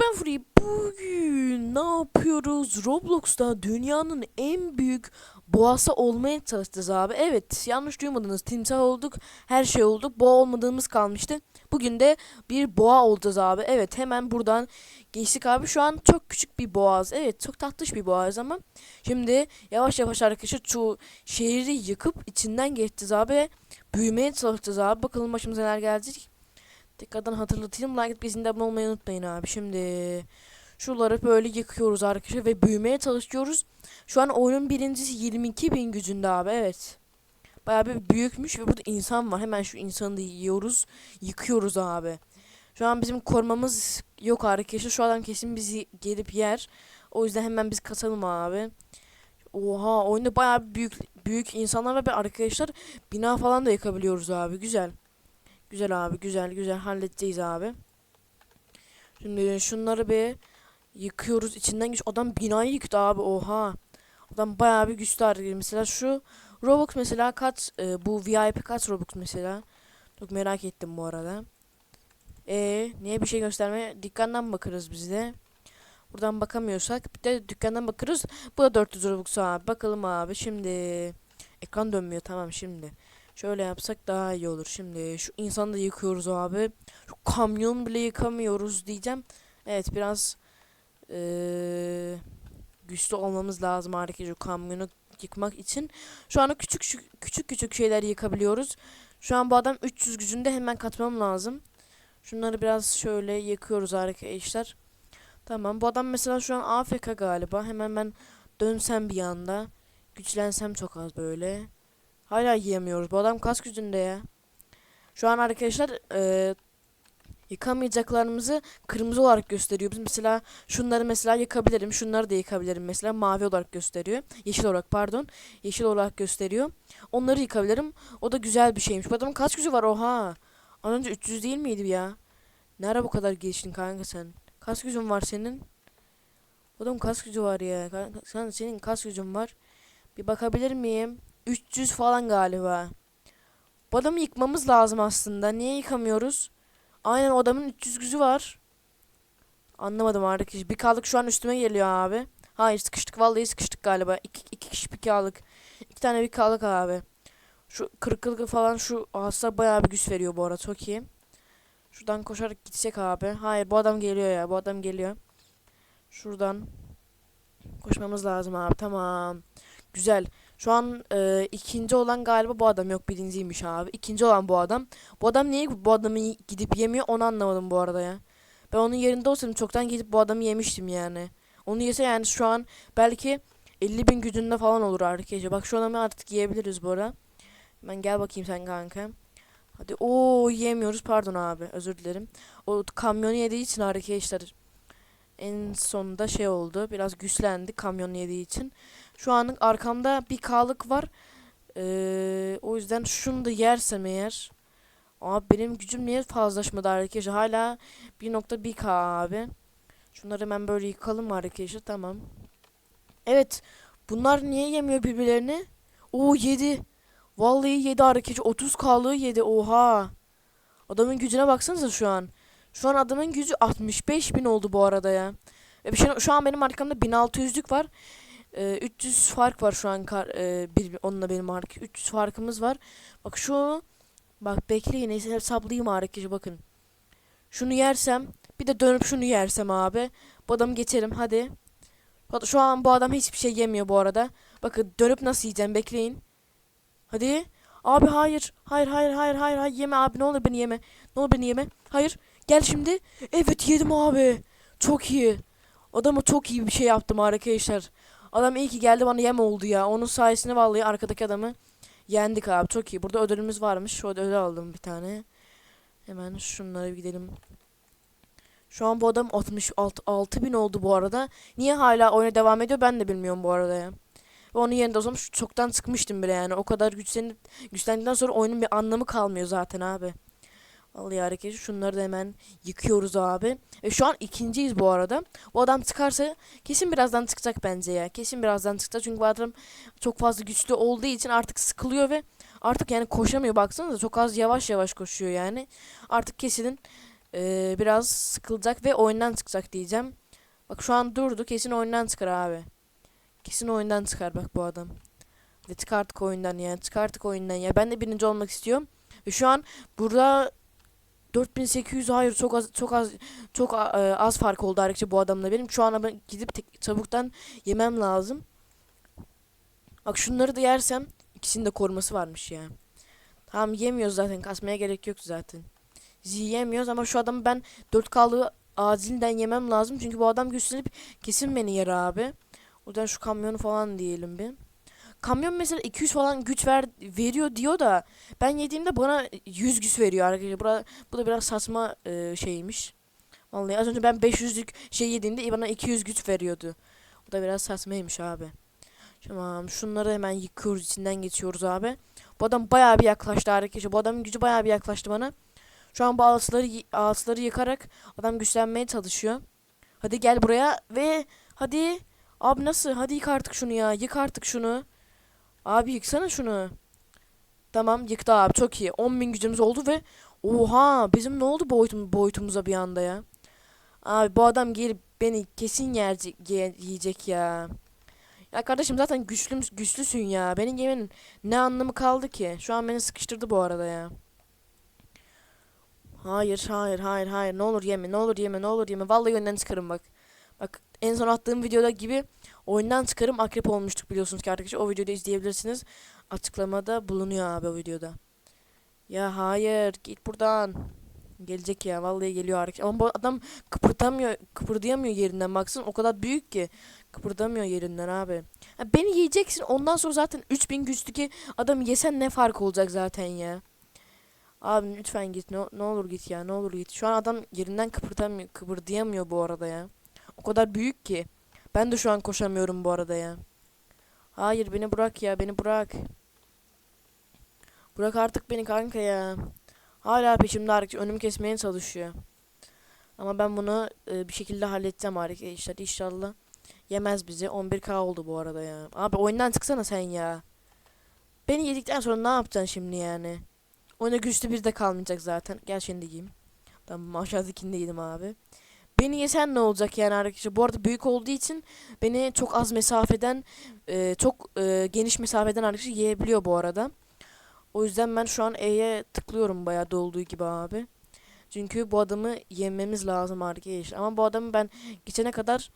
ben Free. Bugün ne yapıyoruz? Roblox'ta dünyanın en büyük boğası olmaya çalışacağız abi. Evet yanlış duymadınız. Timsah olduk. Her şey olduk. Boğa olmadığımız kalmıştı. Bugün de bir boğa olacağız abi. Evet hemen buradan geçtik abi. Şu an çok küçük bir boğaz. Evet çok tatlış bir boğaz ama. Şimdi yavaş yavaş arkadaşlar şu şehri yıkıp içinden geçeceğiz abi. Büyümeye çalışacağız abi. Bakalım başımıza neler gelecek. Tekrardan hatırlatayım. Like atıp bizimle abone olmayı unutmayın abi. Şimdi şuraları böyle yıkıyoruz arkadaşlar ve büyümeye çalışıyoruz. Şu an oyunun birincisi 22 bin gücünde abi. Evet. Bayağı bir büyükmüş ve burada insan var. Hemen şu insanı da yiyoruz. Yıkıyoruz abi. Şu an bizim korumamız yok arkadaşlar. Şu adam kesin bizi gelip yer. O yüzden hemen biz kasalım abi. Oha oyunda bayağı büyük büyük insanlar ve arkadaşlar bina falan da yıkabiliyoruz abi. Güzel. Güzel abi güzel güzel halledeceğiz abi. Şimdi şunları bir yıkıyoruz. içinden geç. Adam binayı yıktı abi oha. Adam bayağı bir güçlü hareket. Mesela şu Robux mesela kaç e, bu VIP kaç Robux mesela? Çok merak ettim bu arada. E niye bir şey göstermeye? Dükkandan bakarız biz de. Buradan bakamıyorsak bir de dükkandan bakarız. Bu da 400 Robux abi. Bakalım abi şimdi. Ekran dönmüyor tamam şimdi. Şöyle yapsak daha iyi olur. Şimdi şu insanı da yıkıyoruz abi. Şu kamyon bile yıkamıyoruz diyeceğim. Evet biraz eee, güçlü olmamız lazım arkadaşlar şu kamyonu yıkmak için. Şu anda küçük küçük küçük şeyler yıkabiliyoruz. Şu an bu adam 300 gücünde hemen katmam lazım. Şunları biraz şöyle yıkıyoruz arkadaşlar. Tamam bu adam mesela şu an AFK galiba. Hemen ben dönsem bir anda. Güçlensem çok az böyle. Hala yiyemiyoruz. Bu adam kas gücünde ya. Şu an arkadaşlar eee yıkamayacaklarımızı kırmızı olarak gösteriyor. Biz mesela şunları mesela yıkabilirim. Şunları da yıkabilirim. Mesela mavi olarak gösteriyor. Yeşil olarak pardon. Yeşil olarak gösteriyor. Onları yıkabilirim. O da güzel bir şeymiş. Bu adamın kaç gücü var oha. Az önce 300 değil miydi ya? Ne ara bu kadar geçtin kanka sen? Kaç gücün var senin? Bu adamın kaç gücü var ya? Sen, senin kaç gücün var? Bir bakabilir miyim? 300 falan galiba. Bu adamı yıkmamız lazım aslında. Niye yıkamıyoruz? Aynen o adamın 300 gücü var. Anlamadım arkadaşlar. Bir kalık şu an üstüme geliyor abi. Hayır sıkıştık. Vallahi sıkıştık galiba. İki, iki kişi bir kalık. İki tane bir kalık abi. Şu kırıklık falan şu hasar bayağı bir güç veriyor bu arada. Çok iyi. Şuradan koşarak gidecek abi. Hayır bu adam geliyor ya. Bu adam geliyor. Şuradan koşmamız lazım abi. Tamam. Güzel. Şu an e, ikinci olan galiba bu adam yok birinciymiş abi. İkinci olan bu adam. Bu adam niye bu adamı gidip yemiyor onu anlamadım bu arada ya. Ben onun yerinde olsaydım çoktan gidip bu adamı yemiştim yani. Onu yese yani şu an belki 50 bin gücünde falan olur arkadaşlar. Bak şu adamı artık yiyebiliriz bu arada. Ben gel bakayım sen kanka. Hadi o yiyemiyoruz pardon abi özür dilerim. O kamyonu yediği için arkadaşlar en sonunda şey oldu. Biraz güçlendi kamyonu yediği için. Şu an arkamda bir K'lık var. Ee, o yüzden şunu da yersem eğer. Abi benim gücüm niye fazlaşmadı arkadaşlar? Hala 1.1K abi. Şunları hemen böyle yıkalım arkadaşlar. Tamam. Evet. Bunlar niye yemiyor birbirlerini? Oo yedi. Vallahi yedi arkadaşlar. 30K'lığı yedi. Oha. Adamın gücüne baksanıza şu an. Şu an adamın gücü 65 bin oldu bu arada ya. Ve şu an benim arkamda 1600'lük var. Ee, 300 fark var şu an kar, e, bir, onunla benim ark 300 farkımız var. Bak şu bak bekleyin neyse hesaplayayım arkadaşlar bakın. Şunu yersem bir de dönüp şunu yersem abi. Bu adamı geçerim hadi. Şu an bu adam hiçbir şey yemiyor bu arada. Bakın dönüp nasıl yiyeceğim bekleyin. Hadi. Abi hayır. Hayır hayır hayır hayır hayır yeme abi ne olur beni yeme. Ne olur beni yeme. Hayır. Gel şimdi. Evet yedim abi. Çok iyi. Adama çok iyi bir şey yaptım arkadaşlar. Adam iyi ki geldi bana yem oldu ya. Onun sayesinde vallahi arkadaki adamı yendik abi. Çok iyi. Burada ödülümüz varmış. Şu ödülü aldım bir tane. Hemen şunlara bir gidelim. Şu an bu adam 66 bin oldu bu arada. Niye hala oyuna devam ediyor ben de bilmiyorum bu arada ya. Ve onun yerinde o zaman çoktan sıkmıştım bile yani. O kadar güçlenip güçlendikten sonra oyunun bir anlamı kalmıyor zaten abi. Vallahi hareket. Şunları da hemen yıkıyoruz abi. Ve şu an ikinciyiz bu arada. Bu adam çıkarsa kesin birazdan çıkacak bence ya. Kesin birazdan çıkacak. Çünkü bu adam çok fazla güçlü olduğu için artık sıkılıyor ve artık yani koşamıyor. Baksanıza çok az yavaş yavaş koşuyor yani. Artık kesin e, biraz sıkılacak ve oyundan çıkacak diyeceğim. Bak şu an durdu. Kesin oyundan çıkar abi. Kesin oyundan çıkar bak bu adam. Ve çık artık oyundan ya. Çık artık oyundan ya. Ben de birinci olmak istiyorum. Ve şu an burada 4800 hayır çok az çok az çok e, az fark oldu arkadaşlar bu adamla benim. Şu an ben gidip tek- çabuktan yemem lazım. Bak şunları da yersem ikisinin de koruması varmış ya. Tamam yemiyoruz zaten. Kasmaya gerek yok zaten. Biz yiyemiyoruz ama şu adamı ben 4K'lığı acilen yemem lazım. Çünkü bu adam güçlenip kesin beni yer abi. Yüzden şu kamyonu falan diyelim bir. Kamyon mesela 200 falan güç ver, veriyor diyor da ben yediğimde bana 100 güç veriyor arkadaşlar. Bura, bu da biraz saçma e, şeymiş. Vallahi az önce ben 500'lük şey yediğimde bana 200 güç veriyordu. O da biraz saçmaymış abi. Tamam şunları hemen yıkıyoruz içinden geçiyoruz abi. Bu adam bayağı bir yaklaştı arkadaşlar. Bu adamın gücü bayağı bir yaklaştı bana. Şu an bu ağaçları, ağaçları yıkarak adam güçlenmeye çalışıyor. Hadi gel buraya ve hadi. Abi nasıl? Hadi yık artık şunu ya. Yık artık şunu. Abi yıksana şunu. Tamam yıktı abi çok iyi. 10.000 gücümüz oldu ve oha bizim ne oldu boyutum, boyutumuza bir anda ya. Abi bu adam gelip beni kesin yiyecek, ye- yiyecek ya. Ya kardeşim zaten güçlü güçlüsün ya. Benim yemenin ne anlamı kaldı ki? Şu an beni sıkıştırdı bu arada ya. Hayır, hayır, hayır, hayır. Ne olur yeme, ne olur yeme, ne olur yeme. Vallahi önden çıkarım bak. Bak en son attığım videoda gibi oyundan çıkarım akrep olmuştuk biliyorsunuz ki arkadaşlar. O videoda izleyebilirsiniz. Açıklamada bulunuyor abi o videoda. Ya hayır, git buradan. Gelecek ya vallahi geliyor arkadaşlar. Ama bu adam kıpırdamıyor, kıpırdayamıyor yerinden baksın. O kadar büyük ki kıpırdamıyor yerinden abi. Ha, beni yiyeceksin. Ondan sonra zaten 3000 güçlüki adamı yesen ne fark olacak zaten ya. Abi lütfen git. Ne, ne olur git ya. Ne olur git. Şu an adam yerinden kıpırdamıyor, kıpırdayamıyor bu arada ya. O kadar büyük ki. Ben de şu an koşamıyorum bu arada ya. Hayır beni bırak ya. Beni bırak. Bırak artık beni kanka ya. Hala peşimde arkadaşlar. Önümü kesmeye çalışıyor. Ama ben bunu e, bir şekilde halledeceğim arkadaşlar. İnşallah. Yemez bizi. 11k oldu bu arada ya. Abi oyundan çıksana sen ya. Beni yedikten sonra ne yapacaksın şimdi yani? Oyuna güçlü bir de kalmayacak zaten. Gel şimdi yiyeyim. Tamam aşağıdakini de yedim abi. Beni yesen ne olacak yani arkadaşlar? Bu arada büyük olduğu için beni çok az mesafeden e, çok e, geniş mesafeden arkadaşlar yiyebiliyor bu arada. O yüzden ben şu an E'ye tıklıyorum bayağı dolduğu gibi abi. Çünkü bu adamı yememiz lazım arkadaşlar. Ama bu adamı ben geçene kadar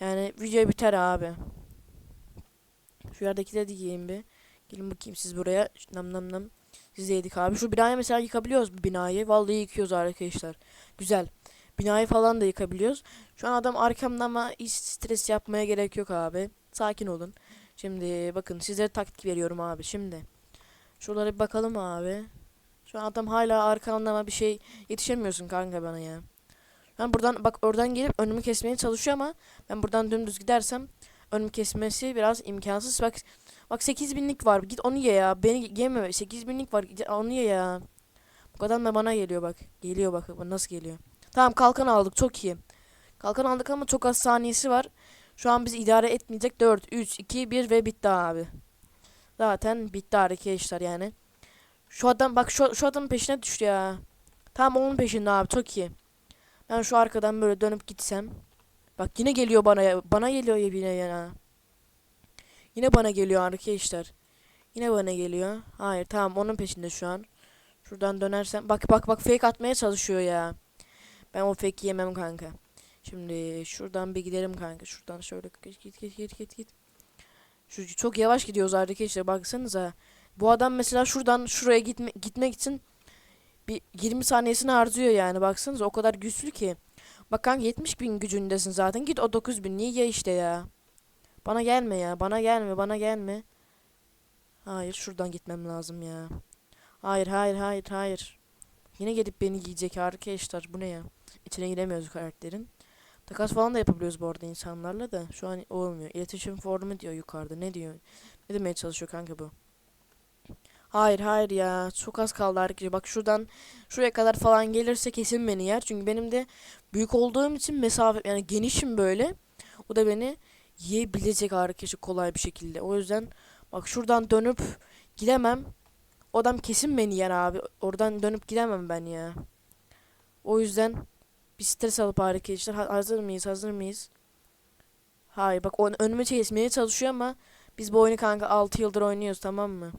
yani video biter abi. Şu yerdekileri de yiyeyim bir. Gelin bakayım siz buraya. Nam nam nam. Siz yedik abi. Şu binayı mesela yıkabiliyoruz binayı. Vallahi yıkıyoruz arkadaşlar. Güzel. Binayı falan da yıkabiliyoruz. Şu an adam arkamda ama hiç stres yapmaya gerek yok abi. Sakin olun. Şimdi bakın sizlere taktik veriyorum abi. Şimdi. Şuralara bir bakalım abi. Şu an adam hala arkamda ama bir şey yetişemiyorsun kanka bana ya. Ben buradan bak oradan gelip önümü kesmeye çalışıyor ama ben buradan dümdüz gidersem önümü kesmesi biraz imkansız. Bak bak 8000'lik var. Git onu ye ya. Beni yeme. 8000'lik var. Git onu ye ya. Bu kadar da bana geliyor bak. Geliyor bak Nasıl geliyor? Tamam kalkan aldık. Çok iyi. Kalkan aldık ama çok az saniyesi var. Şu an bizi idare etmeyecek. 4, 3, 2, 1 ve bitti abi. Zaten bitti arkadaşlar yani. Şu adam bak şu, şu adamın peşine düştü ya. Tamam onun peşinde abi çok iyi. Ben şu arkadan böyle dönüp gitsem. Bak yine geliyor bana ya. Bana geliyor ya yine ya. Yine bana geliyor arkadaşlar. Yine bana geliyor. Hayır tamam onun peşinde şu an. Şuradan dönersem. Bak bak bak fake atmaya çalışıyor ya. Ben o fake yemem kanka. Şimdi şuradan bir gidelim kanka. Şuradan şöyle git git git git git. Şu çok yavaş gidiyoruz arkadaşlar baksanıza. Bu adam mesela şuradan şuraya gitme, gitmek için bir 20 saniyesini harcıyor yani baksanıza o kadar güçlü ki. Bak kanka 70 bin gücündesin zaten git o 9 bin niye ye işte ya. Bana gelme ya bana gelme bana gelme. Hayır şuradan gitmem lazım ya. Hayır hayır hayır hayır. Yine gelip beni yiyecek arkadaşlar bu ne ya. İçine giremiyoruz karakterin. Takas falan da yapabiliyoruz bu arada insanlarla da. Şu an olmuyor. İletişim formu diyor yukarıda. Ne diyor? Ne demeye çalışıyor kanka bu? Hayır hayır ya. Çok az kaldı arkadaşlar. Bak şuradan şuraya kadar falan gelirse kesin beni yer. Çünkü benim de büyük olduğum için mesafe yani genişim böyle. O da beni yiyebilecek arkadaşlar kolay bir şekilde. O yüzden bak şuradan dönüp gidemem. O adam kesin beni yer abi. Oradan dönüp gidemem ben ya. O yüzden bir stres alıp arkadaşlar Ha- hazır mıyız hazır mıyız? Hayır bak on, önüme çekmeye çalışıyor ama biz bu oyunu kanka 6 yıldır oynuyoruz tamam mı?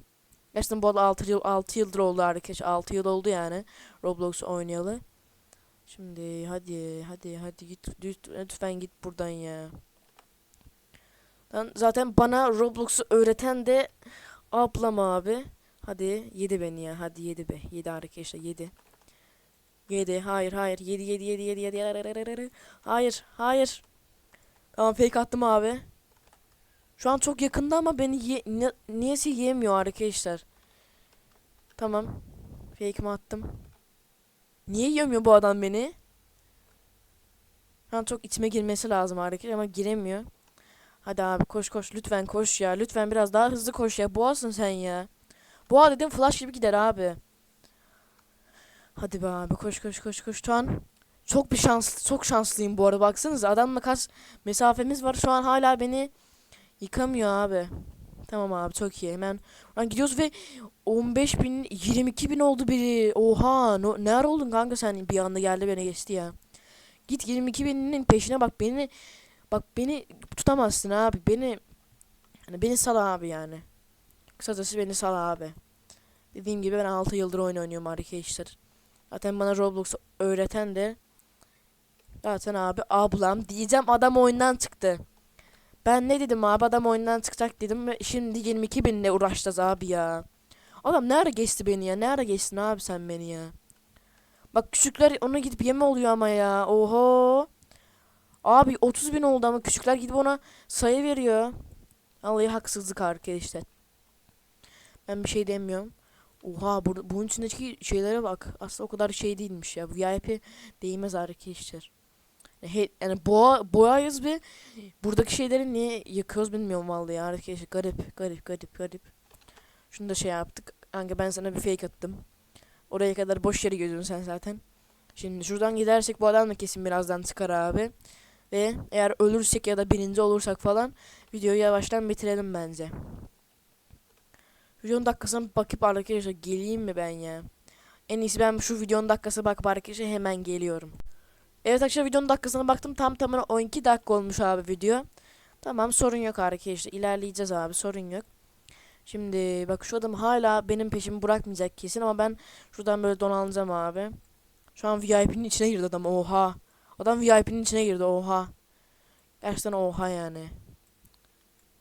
Gerçekten bu arada 6 yıl 6 yıldır oldu arkadaşlar. 6 yıl oldu yani Roblox oynayalı. Şimdi hadi hadi hadi git lüt- lütfen git buradan ya. Lan zaten bana Roblox'u öğreten de ablam abi. Hadi yedi beni ya. Hadi yedi be. Yedi arkadaşlar yedi. Yedi. Hayır hayır. Yedi yedi yedi yedi yedi. Hayır hayır, hayır. Tamam fake attım abi. Şu an çok yakında ama beni ye ni- niyeyse yemiyor arkadaşlar. Tamam. Fake'imi attım. Niye yemiyor bu adam beni? Şu an çok içime girmesi lazım arkadaşlar ama giremiyor. Hadi abi koş koş lütfen koş ya. Lütfen biraz daha hızlı koş ya. Boğasın sen ya. Boğa dedim flash gibi gider abi. Hadi be abi koş koş koş koş. Şu an çok bir şans çok şanslıyım bu arada. Baksanıza adamla kaç mesafemiz var. Şu an hala beni yıkamıyor abi. Tamam abi çok iyi. Hemen lan gidiyoruz ve 15 bin 22 bin oldu biri. Oha no, ne ara oldun kanka sen bir anda geldi beni geçti ya. Git 22 binin peşine bak beni bak beni tutamazsın abi. Beni hani beni sal abi yani. Kısacası beni sal abi. Dediğim gibi ben 6 yıldır oyun oynuyorum arkadaşlar. Zaten bana Roblox öğreten de zaten abi ablam diyeceğim adam oyundan çıktı. Ben ne dedim abi adam oyundan çıkacak dedim ve şimdi 22 binle uğraşacağız abi ya. Adam nerede geçti beni ya? Nerede geçtin abi sen beni ya? Bak küçükler ona gidip yeme oluyor ama ya. Oho. Abi 30 bin oldu ama küçükler gidip ona sayı veriyor. Vallahi haksızlık arkadaşlar. Ben bir şey demiyorum. Oha bu, bunun içindeki şeylere bak. Aslında o kadar şey değilmiş ya. VIP değmez arkadaşlar. He, yani boğa, boğayız ve buradaki şeyleri niye yakıyoruz bilmiyorum vallahi ya arkadaşlar. Garip garip garip garip. Şunu da şey yaptık. Kanka ben sana bir fake attım. Oraya kadar boş yere gözün sen zaten. Şimdi şuradan gidersek bu adam da kesin birazdan çıkar abi. Ve eğer ölürsek ya da birinci olursak falan videoyu yavaştan bitirelim bence. Videonun dakikasına bakıp arkadaşlar geleyim mi ben ya? En iyisi ben şu videonun dakikasına bakıp arkadaşlar hemen geliyorum. Evet arkadaşlar videonun dakikasına baktım tam tamına 12 dakika olmuş abi video. Tamam sorun yok arkadaşlar ilerleyeceğiz abi sorun yok. Şimdi bak şu adam hala benim peşimi bırakmayacak kesin ama ben şuradan böyle donanacağım abi. Şu an VIP'nin içine girdi adam oha. Adam VIP'nin içine girdi oha. Gerçekten oha yani.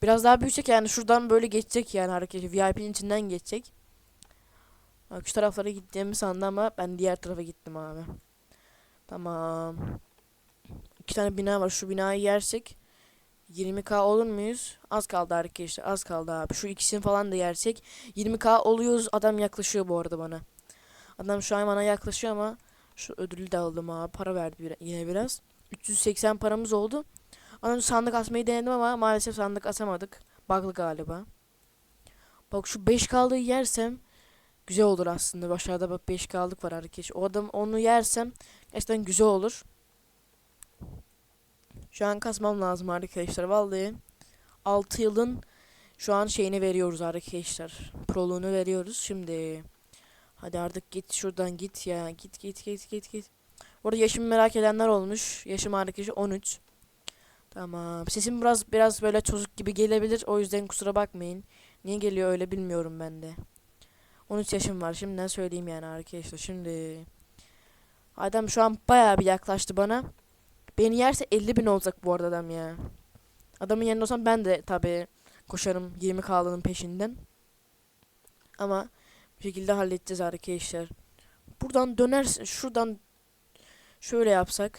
Biraz daha büyüyecek yani şuradan böyle geçecek yani hareket. VIP'nin içinden geçecek. Bak şu taraflara gittiğimi sandı ama ben diğer tarafa gittim abi. Tamam. İki tane bina var. Şu binayı yersek 20k olur muyuz? Az kaldı arkadaşlar. Az kaldı abi. Şu ikisini falan da yersek 20k oluyoruz. Adam yaklaşıyor bu arada bana. Adam şu an bana yaklaşıyor ama şu ödülü de aldım abi. Para verdi bir, yine biraz. 380 paramız oldu. Az önce sandık asmayı denedim ama maalesef sandık asamadık. Bug'lı galiba. Bak şu 5 kaldığı yersem güzel olur aslında. Aşağıda bak 5 kaldık var arkadaş. O adam onu yersem gerçekten güzel olur. Şu an kasmam lazım arkadaşlar. Vallahi 6 yılın şu an şeyini veriyoruz arkadaşlar. Proluğunu veriyoruz. Şimdi hadi artık git şuradan git ya. Git git git git git. Burada yaşımı merak edenler olmuş. Yaşım arkadaşlar 13. Tamam. Sesim biraz biraz böyle çocuk gibi gelebilir. O yüzden kusura bakmayın. Niye geliyor öyle bilmiyorum ben de. 13 yaşım var. Şimdiden söyleyeyim yani arkadaşlar. Şimdi adam şu an bayağı bir yaklaştı bana. Beni yerse 50 bin olacak bu arada adam ya. Adamın yerinde olsam ben de tabi koşarım 20 kalının peşinden. Ama bir şekilde halledeceğiz arkadaşlar. Buradan dönersin şuradan şöyle yapsak.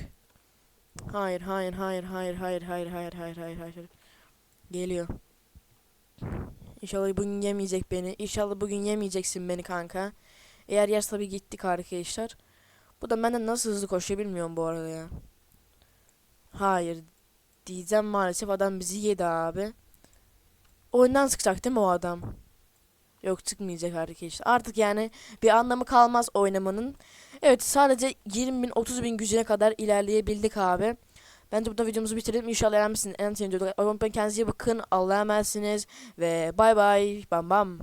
Hayır hayır hayır hayır hayır hayır hayır hayır hayır hayır. Geliyor. İnşallah bugün yemeyecek beni. İnşallah bugün yemeyeceksin beni kanka. Eğer yerse tabi gittik arkadaşlar. Bu da benden nasıl hızlı koşuyor bilmiyorum bu arada ya. Hayır diyeceğim maalesef adam bizi yedi abi. Oyundan çıkacak değil mi o adam? Yok çıkmayacak arkadaşlar. Artık yani bir anlamı kalmaz oynamanın. Evet sadece 20 bin 30 bin gücüne kadar ilerleyebildik abi. Bence burada videomuzu bitirelim. İnşallah beğenmişsiniz. En sevdiğim videoda. Kendinize iyi bakın. Allah'a emanetsiniz. Ve bay bay. Bam bam.